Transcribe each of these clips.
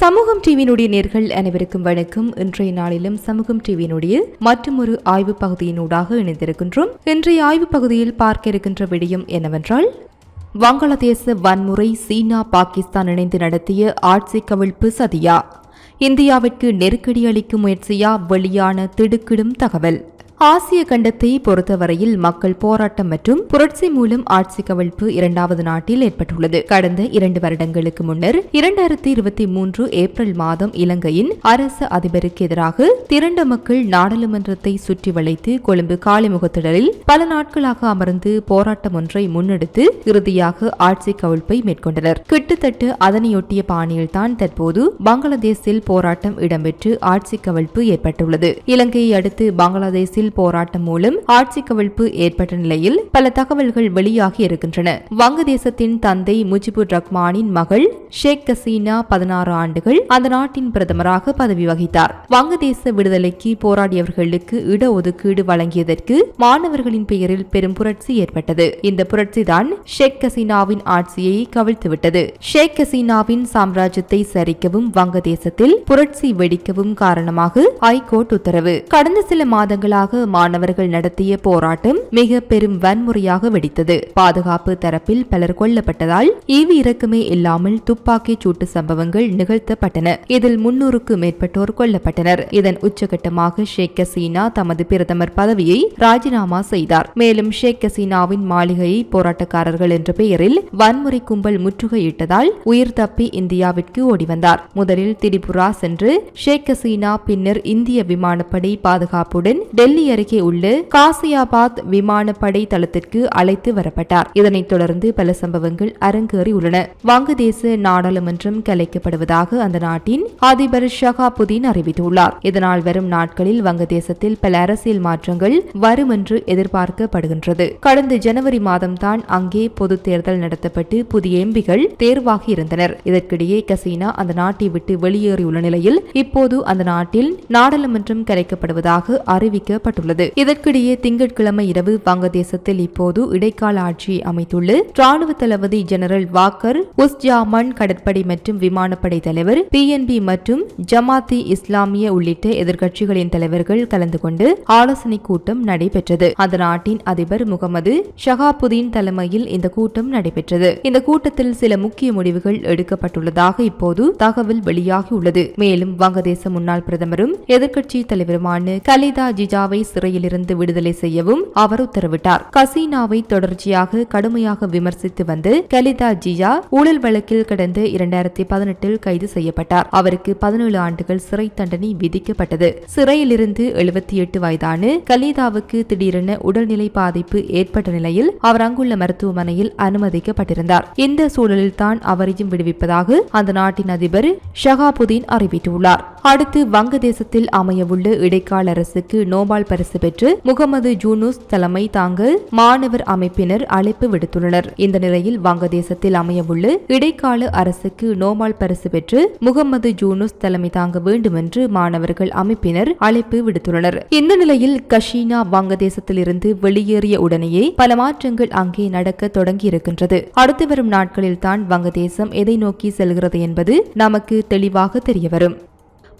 சமூகம் டிவியினுடைய நேர்கள் அனைவருக்கும் வணக்கம். இன்றைய நாளிலும் சமூகம் டிவியினுடைய மற்றொரு ஆய்வு பகுதியினூடாக இணைந்திருக்கின்றோம். இன்றைய ஆய்வு பகுதியில் பார்க்க இருக்கின்ற விடயம் என்னவென்றால் வங்காளதேச வன்முறை சீனா பாகிஸ்தான் இணைந்து நடத்திய ஆட்சி கவிழ்ப்பு சதியா? இந்தியாவிற்கு நெருக்கடி அளிக்கும் முயற்சியா? வெளியான திடுக்கிடும் தகவல். ஆசிய கண்டத்தை பொறுத்தவரையில் மக்கள் போராட்டம் மற்றும் புரட்சி மூலம் ஆட்சி கவிழ்ப்பு இரண்டாவது நாட்டில் ஏற்பட்டுள்ளது. கடந்த இரண்டு வருடங்களுக்கு முன்னர் இரண்டாயிரத்தி இருபத்தி மூன்று ஏப்ரல் மாதம் இலங்கையின் அரசு அதிபருக்கு எதிராக திரண்ட மக்கள் நாடாளுமன்றத்தை சுற்றி வளைத்து கொழும்பு காலிமுகத்திடலில் பல நாட்களாக அமர்ந்து போராட்டம் ஒன்றை முன்னெடுத்து இறுதியாக ஆட்சி கவிழ்ப்பை மேற்கொண்டனர். கிட்டத்தட்டு அதனையொட்டிய பாணியில்தான் தற்போது பங்களாதேஷில் போராட்டம் இடம்பெற்று ஆட்சி கவிழ்ப்பு ஏற்பட்டுள்ளது. இலங்கையை அடுத்து பங்களாதேஷில் போராட்டம் மூலம் ஆட்சி கவிழ்ப்பு ஏற்பட்ட நிலையில் பல தகவல்கள் வெளியாகி இருக்கின்றன. வங்கதேசத்தின் தந்தை முஜிபுர் ரஹ்மானின் மகள் ஷேக் ஹசீனா பதினாறு ஆண்டுகள் அந்த நாட்டின் பிரதமராக பதவி வகித்தார். வங்கதேச விடுதலைக்கு போராடியவர்களுக்கு இடஒதுக்கீடு வழங்கியதற்கு மாணவர்களின் பெயரில் பெரும் புரட்சி ஏற்பட்டது. இந்த புரட்சிதான் ஷேக் ஹசீனாவின் ஆட்சியை கவிழ்த்துவிட்டது. ஷேக் ஹசீனாவின் சாம்ராஜ்யத்தை சரிக்கவும் வங்கதேசத்தில் புரட்சி வெடிக்கவும் காரணமாக ஐகோர்ட் உத்தரவு. கடந்த சில மாதங்களாக மாணவர்கள் நடத்திய போராட்டம் மிக பெரும் வன்முறையாக வெடித்தது. பாதுகாப்பு தரப்பில் பலர் கொல்லப்பட்டதால் ஈவி இறக்கமே இல்லாமல் துப்பாக்கி சூட்டு சம்பவங்கள் நிகழ்த்தப்பட்டன. இதில் முன்னூறுக்கும் மேற்பட்டோர் கொல்லப்பட்டனர். இதன் உச்சகட்டமாக ஷேக் ஹசீனா தமது பிரதமர் பதவியை ராஜினாமா செய்தார். மேலும் ஷேக் ஹசீனாவின் மாளிகையை போராட்டக்காரர்கள் என்ற பெயரில் வன்முறை கும்பல் முற்றுகையிட்டதால் உயிர் தப்பி இந்தியாவிற்கு ஓடி வந்தார். முதலில் திரிபுரா சென்று ஷேக் ஹசீனா பின்னர் இந்திய விமானப்படை பாதுகாப்புடன் டெல்லி அருகே உள்ள காசியாபாத் விமானப்படை தளத்திற்கு அழைத்து வரப்பட்டார். இதனைத் தொடர்ந்து பல சம்பவங்கள் அரங்கேறியுள்ளன வங்கதேச நாடாளுமன்றம் கலைக்கப்படுவதாக அந்த நாட்டின் அதிபர் ஷகாபுதீன் அறிவித்துள்ளார். இதனால் வரும் நாட்களில் வங்கதேசத்தில் பல அரசியல் மாற்றங்கள் வரும் என்று எதிர்பார்க்கப்படுகின்றது. கடந்த ஜனவரி மாதம்தான் அங்கே பொது தேர்தல் நடத்தப்பட்டு புதிய எம்பிகள் தேர்வாகி இருந்தனர். இதற்கிடையே கசீனா அந்த நாட்டை விட்டு வெளியேறியுள்ள நிலையில் இப்போது அந்த நாட்டில் நாடாளுமன்றம் கலைக்கப்படுவதாக அறிவிக்கப்பட்டுள்ளது இதற்கிடையே திங்கட்கிழமை இரவு வங்கதேசத்தில் இப்போது இடைக்கால ஆட்சி அமைத்துள்ள ராணுவ தளபதி ஜெனரல் வாக்கர் உஸ்ஜாமன் கடற்படை மற்றும் விமானப்படை தலைவர் பிஎன்பி மற்றும் ஜமாத்தி இஸ்லாமிய உள்ளிட்ட எதிர்க்கட்சிகளின் தலைவர்கள் கலந்து கொண்டு ஆலோசனை கூட்டம் நடைபெற்றது. அந்த நாட்டின் அதிபர் முகமது ஷஹாபுதீன் தலைமையில் இந்த கூட்டம் நடைபெற்றது. இந்த கூட்டத்தில் சில முக்கிய முடிவுகள் எடுக்கப்பட்டுள்ளதாக இப்போது தகவல் வெளியாகியுள்ளது. மேலும் வங்கதேச முன்னாள் பிரதமரும் எதிர்க்கட்சி தலைவருமான கலிதா ஜிஜாவை சிறையிலிருந்து விடுதலை செய்யவும் அவர் உத்தரவிட்டார். கசீனாவை தொடர்ச்சியாக கடுமையாக விமர்சித்து வந்து கலிதா ஜியா ஊழல் வழக்கில் கடந்த இரண்டாயிரத்தி பதினெட்டில் கைது செய்யப்பட்டார். அவருக்கு பதினேழு ஆண்டுகள் சிறை தண்டனை விதிக்கப்பட்டது. சிறையிலிருந்து எழுபத்தி எட்டு வயதான கலிதாவுக்கு திடீரென உடல்நிலை பாதிப்பு ஏற்பட்ட நிலையில் அவர் அங்குள்ள மருத்துவமனையில் அனுமதிக்கப்பட்டிருந்தார். இந்த சூழலில் தான் அவரையும் விடுவிப்பதாக அந்த நாட்டின் அதிபர் ஷகாபுதீன் அறிவித்துள்ளார். அடுத்து வங்கதேசத்தில் அமையவுள்ள இடைக்கால அரசுக்கு நோபால் பரிசு பெற்று முகமது ஜூனூஸ் தலைமை தாங்க மாணவர் அமைப்பினர் அழைப்பு விடுத்துள்ளனர். இந்த நிலையில் வங்கதேசத்தில் அமையவுள்ள இடைக்கால அரசுக்கு நோபால் பரிசு பெற்று முகமது ஜூனூஸ் தலைமை தாங்க வேண்டும் என்று மாணவர்கள் அமைப்பினர் அழைப்பு விடுத்துள்ளனர். இந்த நிலையில் கஷீனா வங்கதேசத்திலிருந்து வெளியேறிய உடனேயே பல மாற்றங்கள் அங்கே நடக்க தொடங்கி இருக்கின்றது அடுத்து வரும் நாட்களில் தான் வங்கதேசம் எதை நோக்கி செல்கிறது என்பது நமக்கு தெளிவாக தெரியவரும்.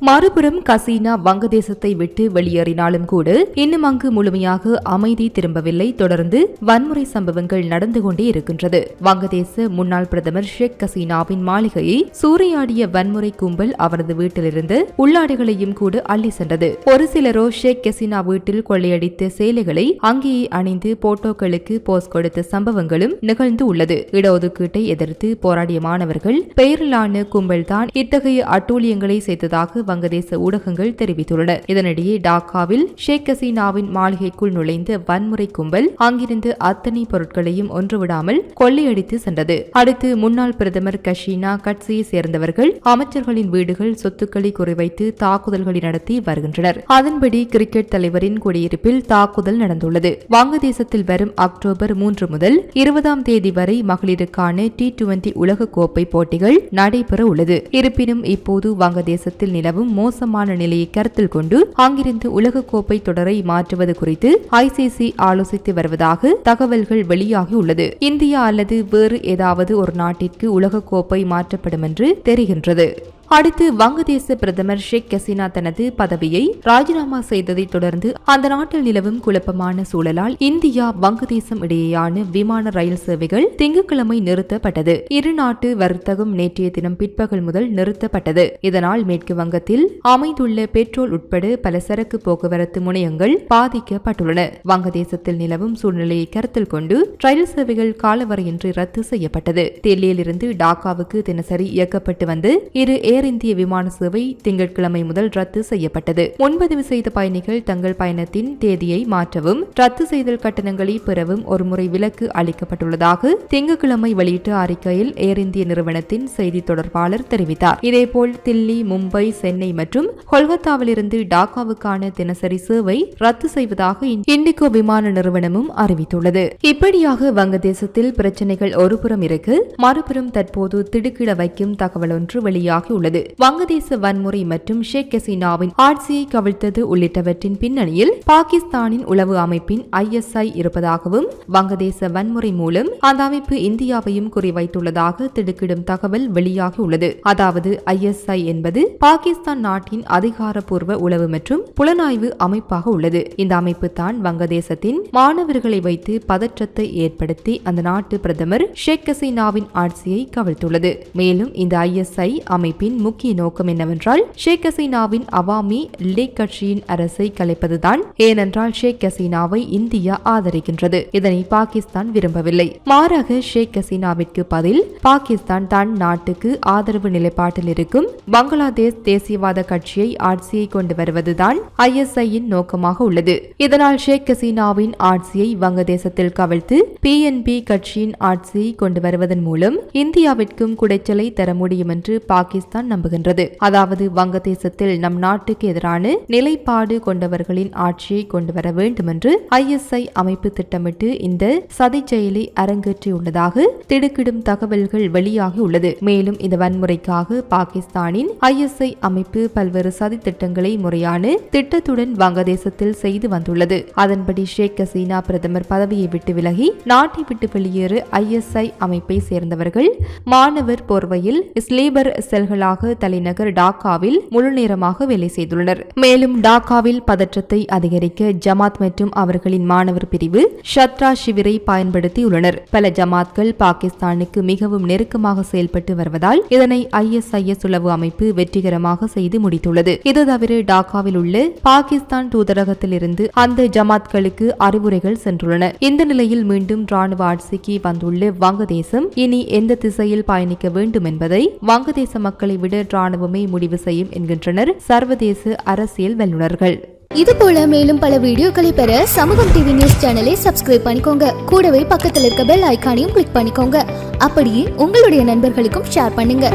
மறுபுறம் கசீனா வங்கதேசத்தை விட்டு வெளியேறினாலும் கூட இன்னும் அங்கு முழுமையாக அமைதி திரும்பவில்லை. தொடர்ந்து வன்முறை சம்பவங்கள் நடந்து கொண்டே இருக்கின்றது. வங்கதேச முன்னாள் பிரதமர் ஷேக் கசீனாவின் மாளிகையை சூறையாடிய வன்முறை கும்பல் அவரது வீட்டிலிருந்து உள்ளாடைகளையும் கூட அள்ளி சென்றது. ஒரு சிலரோ ஷேக் கசீனா வீட்டில் கொள்ளையடித்த சேலைகளை அங்கேயே அணிந்து போட்டோக்களுக்கு போஸ் கொடுத்த சம்பவங்களும் நிகழ்ந்து உள்ளது. இடஒதுக்கீட்டை எதிர்த்து போராடிய மாணவர்கள் பெயரிலான கும்பல்தான் இத்தகைய அட்டூழியங்களை செய்ததாக வங்கதேச ஊடகங்கள் தெரிவித்துள்ளன. இதனிடையே டாக்காவில் ஷேக் ஹசீனாவின் மாளிகைக்குள் நுழைந்த வன்முறை கும்பல் அங்கிருந்து அத்தனை பொருட்களையும் ஒன்றுவிடாமல் கொள்ளையடித்து சென்றது. அடுத்து முன்னாள் பிரதமர் கஷீனா கட்சியை சேர்ந்தவர்கள் அமைச்சர்களின் வீடுகள் சொத்துக்களை குறிவைத்து தாக்குதல்களை நடத்தி வருகின்றனர். அதன்படி கிரிக்கெட் தலைவரின் குடியிருப்பில் தாக்குதல் நடந்துள்ளது. வங்கதேசத்தில் வரும் அக்டோபர் மூன்று முதல் இருபதாம் தேதி வரை மகளிருக்கான டி டுவெண்டி உலகக்கோப்பை போட்டிகள் நடைபெற உள்ளது இருப்பினும் இப்போது வங்கதேசத்தில் நிலவும் மிகவும் மோசமான நிலையை கருத்தில் கொண்டு அங்கிருந்து உலகக்கோப்பை தொடரை மாற்றுவது குறித்து ஐசிசி ஆலோசித்து வருவதாக தகவல்கள் வெளியாகியுள்ளது இந்தியா அல்லது வேறு ஏதாவது ஒரு நாட்டிற்கு உலகக்கோப்பை மாற்றப்படும் என்று தெரிகின்றது. அடுத்து வங்கதேச பிரதமர் ஷேக் ஹசீனா தனது பதவியை ராஜினாமா செய்ததை தொடர்ந்து அந்த நாட்டில் நிலவும் குழப்பமான சூழலால் இந்தியா வங்கதேசம் இடையேயான விமான ரயில் சேவைகள் திங்கட்கிழமை நிறுத்தப்பட்டது. இரு நாட்டு வர்த்தகம் நேற்றைய தினம் பிற்பகல் முதல் நிறுத்தப்பட்டது. இதனால் மேற்கு வங்கத்தில் அமைந்துள்ள பெட்ரோல் உட்பட பல சரக்கு போக்குவரத்து முனையங்கள் பாதிக்கப்பட்டுள்ளன. வங்கதேசத்தில் நிலவும் சூழ்நிலையை கருத்தில் கொண்டு ரயில் சேவைகள் காலவரையின்றி ரத்து செய்யப்பட்டது. டெல்லியிலிருந்து டாக்காவுக்கு தினசரி இயக்கப்பட்டு வந்து இரு ஏர் இந்திய விமான சேவை திங்கட்கிழமை முதல் ரத்து செய்யப்பட்டது. முன்பதிவு செய்த பயணிகள் தங்கள் பயணத்தின் தேதியை மாற்றவும் ரத்து செய்தல் கட்டணங்களை பெறவும் ஒருமுறை விலக்கு அளிக்கப்பட்டுள்ளதாக திங்கட்கிழமை வெளியிட்ட அறிக்கையில் ஏர் இந்திய நிறுவனத்தின் செய்தி தொடர்பாளர் தெரிவித்தார். இதேபோல் தில்லி மும்பை சென்னை மற்றும் கொல்கத்தாவிலிருந்து டாக்காவுக்கான தினசரி சேவை ரத்து செய்வதாக இண்டிகோ விமான நிறுவனமும் அறிவித்துள்ளது. இப்படியாக வங்கதேசத்தில் பிரச்சனைகள் ஒருபுறம் இருக்கு மறுபுறம் தற்போது திடுக்கிட வைக்கும் தகவல் ஒன்று வெளியாகியுள்ளது வங்கதேச வன்முறை மற்றும் ஷேக் ஹசீனாவின் ஆட்சியை கவிழ்த்தது உள்ளிட்டவற்றின் பின்னணியில் பாகிஸ்தானின் உளவு அமைப்பின் ஐஎஸ்ஐ இருப்பதாகவும் வங்கதேச வன்முறை மூலம் அந்த அமைப்பு இந்தியாவையும் குறிவைத்துள்ளதாக திடுக்கிடும் தகவல் வெளியாகியுள்ளது. அதாவது ஐஎஸ்ஐ என்பது பாகிஸ்தான் நாட்டின் அதிகாரப்பூர்வ உளவு மற்றும் புலனாய்வு அமைப்பாக உள்ளது. இந்த அமைப்பு தான் வங்கதேசத்தின் மாணவர்களை வைத்து பதற்றத்தை ஏற்படுத்தி அந்த நாட்டு பிரதமர் ஷேக் ஹசீனாவின் ஆட்சியை கவிழ்த்துள்ளது. மேலும் இந்த ஐஎஸ்ஐ அமைப்பின் முக்கிய நோக்கம் என்னவென்றால் ஷேக் ஹசீனாவின் அவாமி லீக் கட்சியின் அரசை கலைப்பதுதான். ஏனென்றால் ஷேக் ஹசீனாவை இந்தியா ஆதரிக்கின்றது. இதனை பாகிஸ்தான் விரும்பவில்லை. மாறாக ஷேக் ஹசீனாவிற்கு பதில் பாகிஸ்தான் தன் நாட்டுக்கு ஆதரவு நிலைப்பாட்டில் இருக்கும் பங்களாதேஷ் தேசியவாத கட்சியை ஆட்சியை கொண்டு வருவதுதான் ஐஎஸ்ஐயின் நோக்கமாக உள்ளது. இதனால் ஷேக் ஹசீனாவின் ஆட்சியை வங்கதேசத்தில் கவிழ்த்து பிஎன்பி கட்சியின் ஆட்சியை கொண்டு வருவதன் மூலம் இந்தியாவிற்கும் குடைச்சலை தர முடியும் என்று பாகிஸ்தான் நம்புகின்றது. அதாவது வங்கதேசத்தில் நம் நாட்டுக்கு எதிரான நிலைப்பாடு கொண்டவர்களின் ஆட்சியை கொண்டு வர வேண்டும் என்று ஐஎஸ்ஐ அமைப்பு திட்டமிட்டு இந்த சதி செயலை அரங்கேற்றியுள்ளதாக திடுக்கிடும் தகவல்கள் வெளியாகி உள்ளது. மேலும் இந்த வன்முறைக்காக பாகிஸ்தானின் ஐஎஸ்ஐ அமைப்பு பல்வேறு சதி திட்டங்களை முறையான திட்டத்துடன் வங்கதேசத்தில் செய்து வந்துள்ளது. அதன்படி ஷேக் ஹசீனா பிரதமர் பதவியை விட்டு விலகி நாட்டை விட்டு வெளியேறு ஐஎஸ்ஐ அமைப்பை சேர்ந்தவர்கள் மாணவர் போர்வையில் ஸ்லீபர் செல்களாக தலைநகர் டாக்காவில் முழுநேரமாக வேலை செய்துள்ளனர். மேலும் டாக்காவில் பதற்றத்தை அதிகரிக்க ஜமாத் மற்றும் அவர்களின் மாணவர் பிரிவு ஷத்ரா சிவிரை பயன்படுத்தியுள்ளனர். பல ஜமாத்கள் பாகிஸ்தானுக்கு மிகவும் நெருக்கமாக செயல்பட்டு வருவதால் இதனை ஐஎஸ்ஐஎஸ் உளவு அமைப்பு வெற்றிகரமாக செய்து முடித்துள்ளது. இது தவிர டாக்காவில் உள்ள பாகிஸ்தான் தூதரகத்திலிருந்து அந்த ஜமாத்களுக்கு அறிவுரைகள் சென்றுள்ளன. இந்த நிலையில் மீண்டும் ராணுவ ஆட்சிக்கு வந்துள்ள வங்கதேசம் இனி எந்த திசையில் பயணிக்க வேண்டும் என்பதை வங்கதேச மக்களை விட ராணுவமே முடிவு செய்யும் என்கின்றனர் சர்வதேச அரசியல் வல்லுநர்கள். இது போல மேலும் பல வீடியோக்களை பெற சமூகம் டிவி நியூஸ் சேனலை சப்ஸ்கிரைப் பண்ணிக்கோங்க. கூடவே பக்கத்தில் இருக்க பெல் ஐக்கானையும் கிளிக் பண்ணிக்கோங்க. அப்படியே உங்களுடைய நண்பர்களுக்கும் ஷேர் பண்ணுங்க.